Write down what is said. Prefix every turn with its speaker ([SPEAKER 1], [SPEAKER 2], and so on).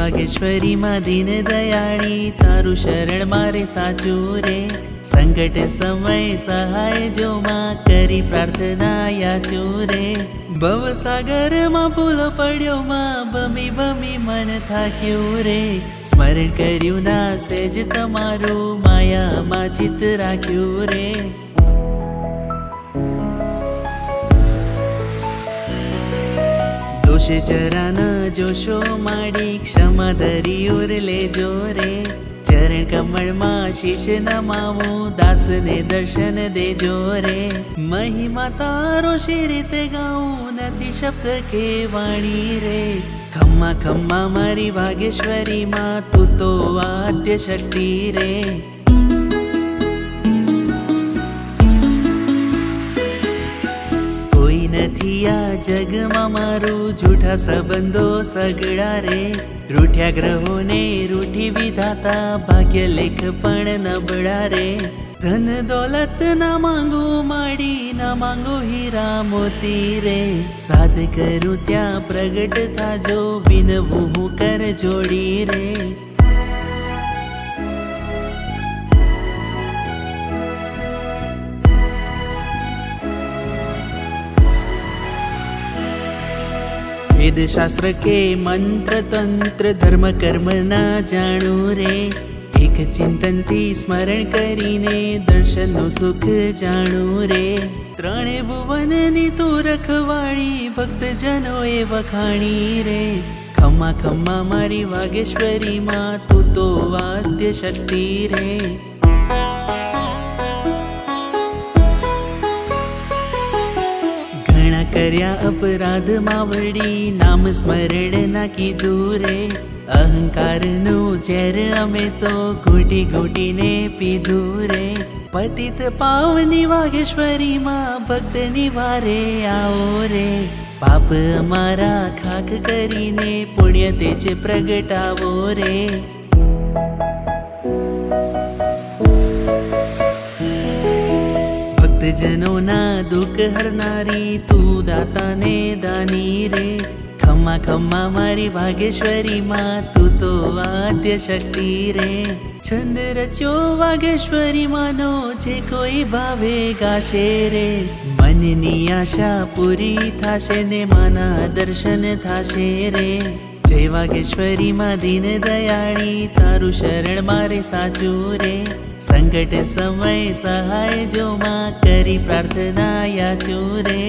[SPEAKER 1] વાગેશ્વરી માં દીન દયાળી, તારું શરણ મારે સાચું રે. સંકટ સમય સહાય જો માં કરી પ્રાર્થના યાચું રે. ભવસાગરમાં ભૂલો પડ્યો માં બમી બમી મન થાક્યું રે. સ્મરણ કર્યું ના સેજ તમારું, માયામાં ચિત્ત રાખ્યું રે. જોશો માડી. ક્ષમા ધરી ઉર લેજો રે. ચરણ કમળમાં શીશ નમાવું, દાસને દર્શન દેજો રે. મહિમા તારો શી રીતે ગાઉં? નથી શબ્દ કે વાણી રે. ખમ્મા ખમ્મા મારી વાગેશ્વરી માં તું તો આદ્ય શક્તિ રે. જગમાં મારું જૂઠા સંબંધો સગડા રે રૂઠ્યા ગ્રહોને રૂઠી વિધાતા ભાગ્ય લેખ પણ નબળા રે ધન દોલત ના માંગુ માડી ના માંગુ હીરા મોતી રે સાધ કરું ત્યાં પ્રગટ થાજો વિનવું હું કર જોડી રે વેદ શાસ્ત્ર કે મંત્ર તંત્ર ધર્મ કર્મ ના જાણું રે એક ચિંતનથી સ્મરણ કરીને દર્શનનું સુખ જાણું રે ત્રણે ભુવનની તો રખવાળી ભક્તજનોએ વખાણી રે ખમ્મા ખમ્મા મારી વાગેશ્વરી માં તું તો વાદ્ય શક્તિ રે કર્યા અપરાધ માવડી નામ સ્મરણ નાખી કીધું રે અહંકારનું ઝેર અમે તો ઘૂટી ઘૂટીને પીધું રે પતિત પાવની વાઘેશ્વરીમાં ભક્તની વારે આવો રે. પાપ અમારા ખાક કરીને પુણ્ય તેજ પ્રગટાવો રે. ભક્તજનોના દુઃખ હરનારી તું દાતાને દાની રે. ખમ્મા ખમ્મા મારી ભાગેશ્વરી માં તું તો વાદ્ય શક્તિ રે. છંદ રચ્યો વાગેશ્વરી માનો જે કોઈ ભાવે ગાશે રે. મનની આશા પૂરી થાશે ને માના દર્શન થાશે રે. જય વાગેશ્વરી માં દીન દયાળી તારું શરણ મારે સાચું રે. સંકટ સમય સહાય જો માં કરી પ્રાર્થના યાચું રે